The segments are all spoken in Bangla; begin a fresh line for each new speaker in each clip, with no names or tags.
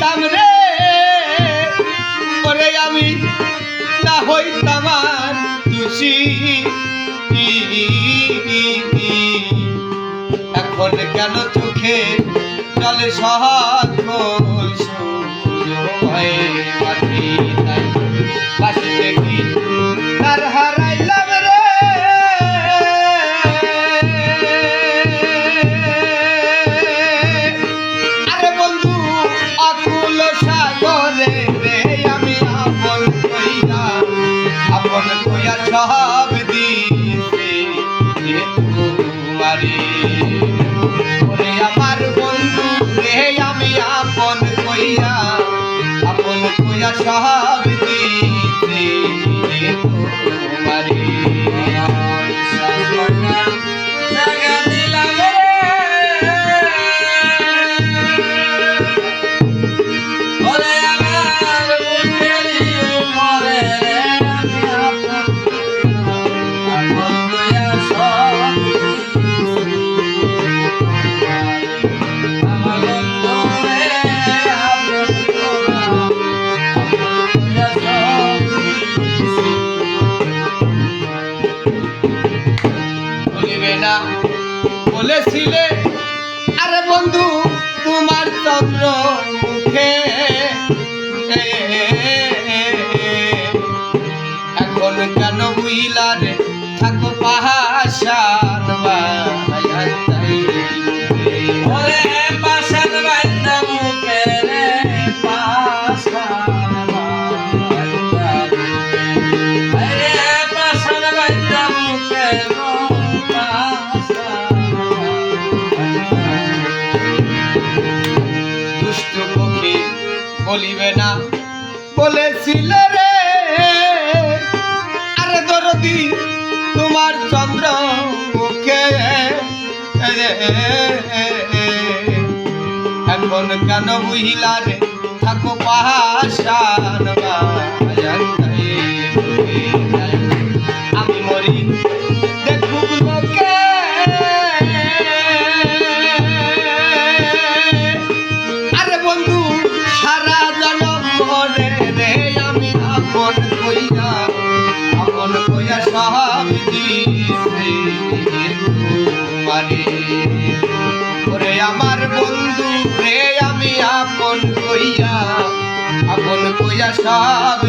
করিতাম রে। ওরে আমি না হইতাম তুষি এখন কেন চোখে জলে সহজ সব দিয়েছে তোমারে ওরে আমার বন্ধু, রে আমি আপন কইয়া আপন কইয়া সব দিয়েছে তোমারে বলেছিলে আরে বন্ধু তোমার চন্দ্র মুখে। এখন কেন বুইলারে থাকো পাহাশান বলিবে না। বলেছিলে রে, আরে দরদি, তোমার চন্দ্র মুখে এখন কেন বুঝিলা রে, থাকো পাহাশান আপন কইয়া আপন কইয়া সব দিছে। তোমারে ওরে আমার বন্ধু আমি আপন কইয়া আপন কইয়া সব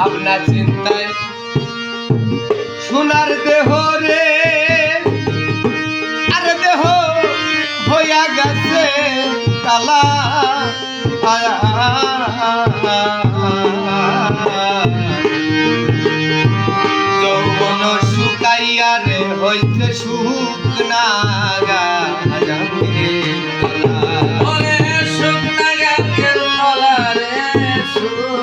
ভাবনা চিন্তায় সোনার দেহ রে, আর দেহ হইয়া গেছে কালা যৌবন শুকাইয়া রে, হইতে শুকনা গায়ে শুকনা গায়ের নলা রে শুক